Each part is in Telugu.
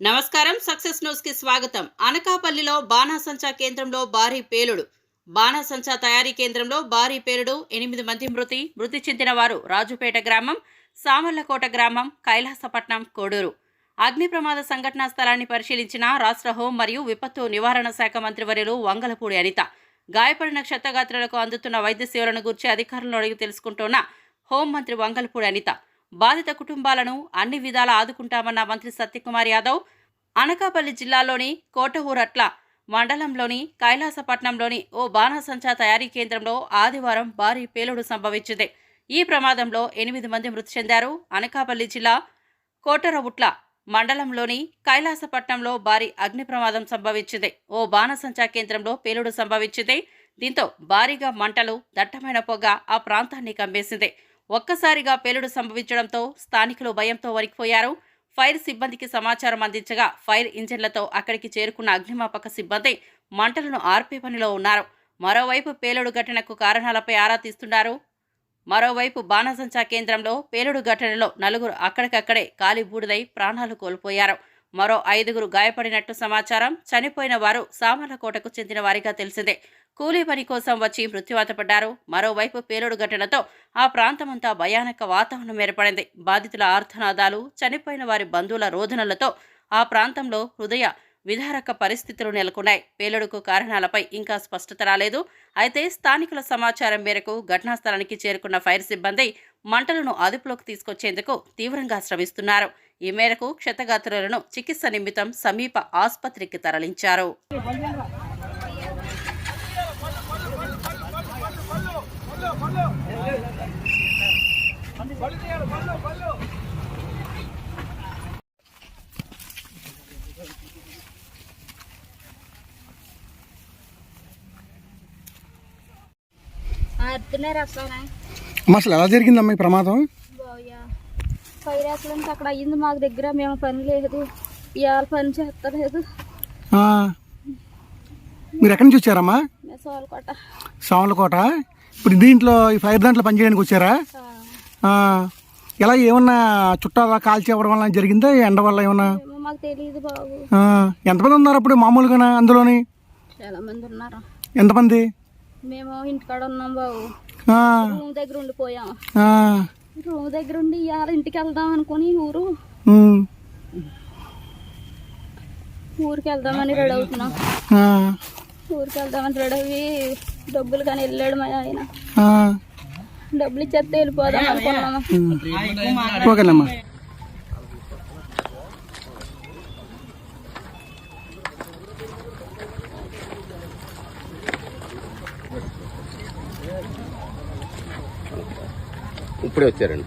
నమస్కారం. సక్సెస్ న్యూస్కి స్వాగతం. అనకాపల్లిలో బాణాసంచా కేంద్రంలో భారీ పేలుడు. బాణాసంచా తయారీ కేంద్రంలో భారీ పేలుడు. ఎనిమిది మంది మృతి మృతి చెందిన వారు రాజుపేట గ్రామం సామర్లకోట గ్రామం కైలాసపట్నం కోడూరు. అగ్ని ప్రమాద సంఘటనా స్థలాన్ని పరిశీలించిన రాష్ట్ర హోం మరియు విపత్తు నివారణ శాఖ మంత్రివర్యులు వంగలపూడి అనిత. గాయపడిన క్షతగాత్రులకు అందుతున్న వైద్య సేవలను గురించి అధికారులను అడిగి తెలుసుకుంటున్న హోంమంత్రి వంగలపూడి అనిత. బాధిత కుటుంబాలను అన్ని విధాలా ఆదుకుంటామన్న మంత్రి సత్యకుమార్ యాదవ్ అనకాపల్లి జిల్లాలోని కోటహూరట్ల మండలంలోని కైలాసపట్నంలోని ఓ బాణసంచా తయారీ కేంద్రంలో ఆదివారం భారీ పేలుడు సంభవించింది. ఈ ప్రమాదంలో ఎనిమిది మంది మృతి చెందారు. అనకాపల్లి జిల్లా కోటరవుట్ల మండలంలోని కైలాసపట్నంలో భారీ అగ్ని ప్రమాదం సంభవించింది. ఓ బాణసంచా కేంద్రంలో పేలుడు సంభవించింది. దీంతో భారీగా మంటలు దట్టమైన పొగ ఆ ప్రాంతాన్ని కమ్మేసింది. ఒక్కసారిగా పేలుడు సంభవించడంతో స్థానికులు భయంతో వణికిపోయారు. ఫైర్ సిబ్బందికి సమాచారం అందించగా ఫైర్ ఇంజిన్లతో అక్కడికి చేరుకున్న అగ్నిమాపక సిబ్బంది మంటలను ఆర్పే పనిలో ఉన్నారు. మరోవైపు పేలుడు ఘటనకు కారణాలపై ఆరా తీస్తున్నారు. మరోవైపు బాణసంచా కేంద్రంలో పేలుడు ఘటనలో నలుగురు అక్కడికక్కడే కాలిబూడిదై ప్రాణాలు కోల్పోయారు. మరో ఐదుగురు గాయపడినట్టు సమాచారం. చనిపోయిన వారు సామర్లకోటకు చెందిన వారిగా తెలిసిందే. కూలీ పని కోసం వచ్చి మృత్యువాత పడ్డారు. మరోవైపు పేలుడు ఘటనతో ఆ ప్రాంతమంతా భయానక వాతావరణం ఏర్పడింది. బాధితుల ఆర్థనాదాలు చనిపోయిన వారి బంధువుల రోదనలతో ఆ ప్రాంతంలో హృదయ విధారక పరిస్థితులు నెలకొన్నాయి. పేలుడుకు కారణాలపై ఇంకా స్పష్టత రాలేదు. అయితే స్థానికుల సమాచారం మేరకు ఘటనా స్థలానికి చేరుకున్న ఫైర్ సిబ్బంది మంటలను అదుపులోకి తీసుకొచ్చేందుకు తీవ్రంగా శ్రమిస్తున్నారు. ఈ మేరకు క్షతగాత్రులను చికిత్స నిమిత్తం సమీప ఆసుపత్రికి తరలించారు. అసలు. ఎలా జరిగిందమ్మా ఈ ప్రమాదం? ఫైర్ యాక్సిడెంట్ అక్కడ అయ్యింది మాకు దగ్గర మేము పని లేదు. ఇవాళ పని చేస్తలేదు. మీరు ఎక్కడి నుంచి వచ్చారమ్మా? సోలకోట. సామలకోట? ఇప్పుడు దీంట్లో ఈ ఫైర్ దాంట్లో పనిచేయడానికి వచ్చారా? ఎలా ఏమన్నా చుట్టాలా కాల్చి అవ్వడం వల్ల జరిగిందా? ఎండ వల్ల ఏమన్నా? ఏమో మాకు తెలియదు బాబు. ఆ, ఎంతమంది ఉన్నారు అప్పుడు మామూలుగా అందులోని? చాలా మంది ఉన్నారు. ఎంతమంది? మేము ఇంటికాడ ఉన్నాం బాబు. రూమ్ దగ్గర ఉండిపోయాం. రూమ్ దగ్గర ఉండి ఇవాళ ఇంటికి వెళ్దాం అనుకుని ఊరు. ఊరికి వెళ్దామని రెడీ అవుతున్నాం. ఊరికి వెళ్దామని రెడీ అయ్యి డబ్బులు కానీ వెళ్ళాడు మా ఆయన. డబ్బులు ఇచ్చేస్తే వెళ్ళిపోదాం అనుకున్నాము ఓకేనమ్మా ఇప్పుడే వచ్చారండి.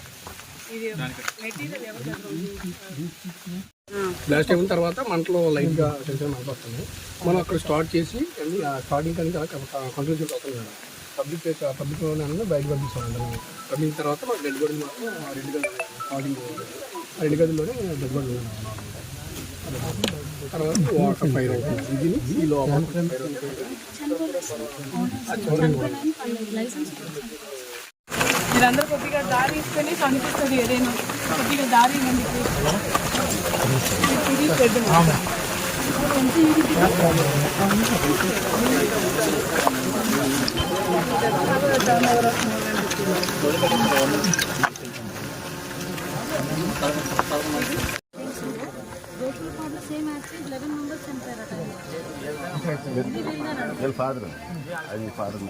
బ్లాస్ట్ అయిన తర్వాత మంటలో లైట్గా కొంచెం మంట వస్తుంది మనం అక్కడ స్టార్ట్ చేసి స్టార్టింగ్ కానీ కంట్రోల్ చేసి అవుతుంది పబ్లిక్ పబ్లిక్ బయట పంపిస్తాం అందరం. పంపించిన తర్వాత మాకు డెడ్ బాడీ మాత్రం రెండు గదులు స్టార్టింగ్ ఆ రెండు గదుల్లోనే డెడ్ బాడీ తర్వాత వాటర్ ఫైర్ అవుతుంది. ఇది ఈ లోపల. ఫైర్ అవుతుంది మీరందరూ కొద్దిగా దారి ఇస్తేనే కనిపిస్తుంది ఏదైనా కొద్దిగా దారి ఇవ్వండి ప్లీజ్. ఇది పెద్దది. సేమ్ యాక్సిడెంట్ లెవెన్ మెంబర్స్ చనిపోయారట వీళ్ళ ఫాదర్ అది ఫాదర్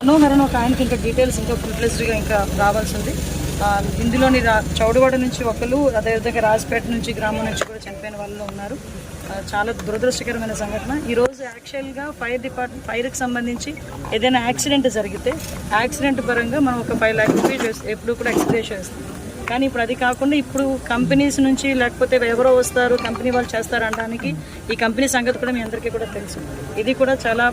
మనోహరన్ ఒక ఆయనకి ఇంకా డీటెయిల్స్ ఇంకా ఫుల్ ఇంకా రావాల్సింది. ఉంది ఇందులోని రా చౌడవాడ నుంచి ఒకరు అదేవిధంగా రాజపేట నుంచి గ్రామం నుంచి కూడా చనిపోయిన వాళ్ళు ఉన్నారు. చాలా దురదృష్టకరమైన సంఘటన. ఈరోజు యాక్చువల్గా ఫైర్ డిపార్ట్మెంట్ ఫైర్కి సంబంధించి ఏదైనా యాక్సిడెంట్ జరిగితే యాక్సిడెంట్ పరంగా మనం ఒక ఫైవ్ ల్యాక్ రూపీస్ ఎప్పుడు కూడా ఎక్స్ప్లెయిన్ చేస్తాం కానీ ఇప్పుడు అది కాకుండా ఇప్పుడు కంపెనీస్ నుంచి లేకపోతే ఎవరో వస్తారు కంపెనీ వాళ్ళు చేస్తారు అనడానికి ఈ కంపెనీ సంగతి కూడా మీ అందరికీ కూడా తెలుసు. ఇది కూడా చాలా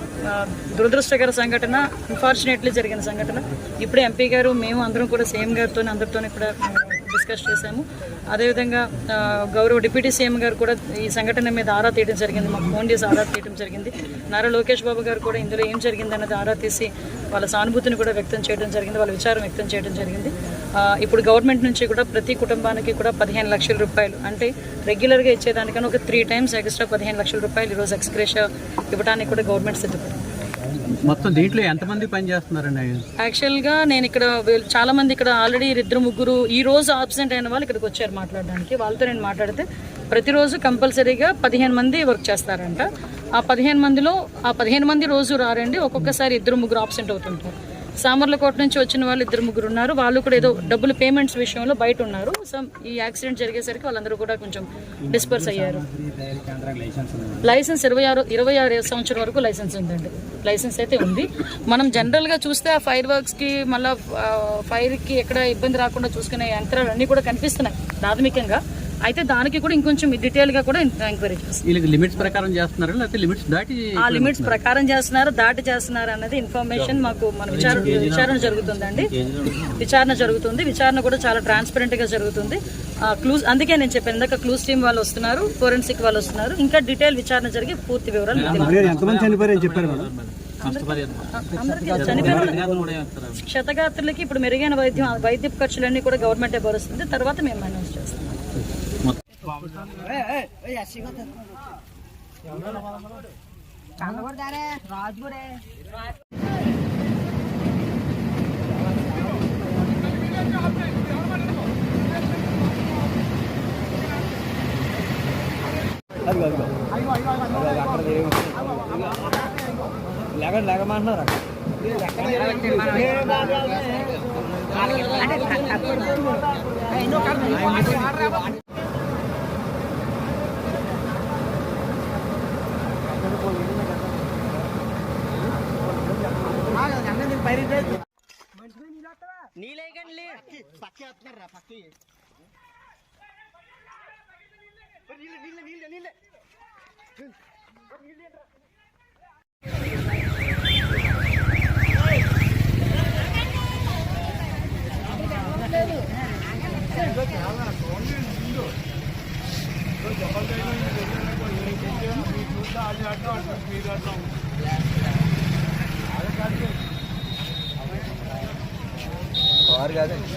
దురదృష్టకర సంఘటన అన్ఫార్చునేట్లీ జరిగిన సంఘటన. ఇప్పుడు ఎంపీ గారు మేము అందరం కూడా సీఎం గారితో అందరితో కూడా డిస్కస్ చేశాము. అదేవిధంగా గౌరవ డిప్యూటీ సీఎం గారు కూడా ఈ సంఘటన మీద ఆరా తీయడం జరిగింది. మాకు ఫోన్ చేసి ఆరా తీయడం జరిగింది. నారా లోకేష్ బాబు గారు కూడా ఇందులో ఏం జరిగింది అన్నది ఆరా తీసి వాళ్ళ సానుభూతిని కూడా వ్యక్తం చేయడం జరిగింది. వాళ్ళ విచారం వ్యక్తం చేయడం జరిగింది. ఇప్పుడు గవర్నమెంట్ నుంచి కూడా ప్రతి కుటుంబానికి కూడా పదిహేను లక్షల రూపాయలు అంటే రెగ్యులర్గా ఇచ్చేదానికన్నా ఒక త్రీ టైమ్స్ ఎక్స్ట్రా పదిహేను లక్షల రూపాయలు ఈరోజు ఎక్స్క్రేష ఇవ్వడానికి కూడా గవర్నమెంట్ సిద్ధపడింది. మొత్తం దీంట్లో ఎంతమంది పని చేస్తున్నారండి? యాక్చువల్గా నేను ఇక్కడ చాలా మంది ఇక్కడ ఆల్రెడీ ఇద్దరు ముగ్గురు ఈ రోజు ఆబ్సెంట్ అయిన వాళ్ళు ఇక్కడికి వచ్చారు మాట్లాడడానికి. వాళ్ళతో నేను మాట్లాడితే ప్రతిరోజు కంపల్సరీగా పదిహేను మంది వర్క్ చేస్తారంట. ఆ పదిహేను మందిలో ఆ పదిహేను మంది రోజు రారండి. ఒక్కొక్కసారి ఇద్దరు ముగ్గురు ఆబ్సెంట్ అవుతుంటారు. సామర్లకోట నుంచి వచ్చిన వాళ్ళు ఇద్దరు ముగ్గురు ఉన్నారు. వాళ్ళు కూడా ఏదో డబ్బులు పేమెంట్స్ విషయంలో బయట ఉన్నారు. సో ఈ యాక్సిడెంట్ జరిగేసరికి వాళ్ళందరూ కూడా కొంచెం డిస్పర్స్ అయ్యారు. లైసెన్స్ ఇరవై ఆరు ఇరవై ఆరు సంవత్సరం వరకు లైసెన్స్ ఉందండి. లైసెన్స్ అయితే ఉంది. మనం జనరల్గా చూస్తే ఆ ఫైర్ వర్క్స్కి మళ్ళీ ఫైర్కి ఎక్కడ ఇబ్బంది రాకుండా చూసుకునే యంత్రాలు అన్నీ కూడా కనిపిస్తున్నాయి. ప్రాథమికంగా అయితే దానికి కూడా ఇంకొంచెం డీటెయిల్గా కూడా ఎంక్వైరీ చేస్తాం. వీళ్ళకి లిమిట్స్ ప్రకారం చేస్తున్నారు? లేకపోతే లిమిట్స్ దాటి ఆ లిమిట్స్ ప్రకారం చేస్తున్నారు దాటి చేస్తున్నారు అన్నది ఇన్ఫర్మేషన్ మాకు మన విచారణ విచారణ జరుగుతుందండి. విచారణ జరుగుతుంది. విచారణ కూడా చాలా ట్రాన్స్పరెంట్గా జరుగుతుంది. క్లూస్ అందుకే నేను చెప్పాను ఇందాక క్లూస్ టీమ్ వాళ్ళు వస్తున్నారు ఫోరెన్సిక్ వాళ్ళు వస్తున్నారు. ఇంకా డీటెయిల్ విచారణ జరిగి పూర్తి వివరాలు చెప్పారు క్షతగాత్రులకి ఇప్పుడు మెరుగైన వైద్యం వైద్య ఖర్చులన్నీ కూడా గవర్నమెంటే భరుస్తుంది. తర్వాత మేము మేనేజ్ చేస్తాం. లేక లేకమంటున్నారు కారు కాదండి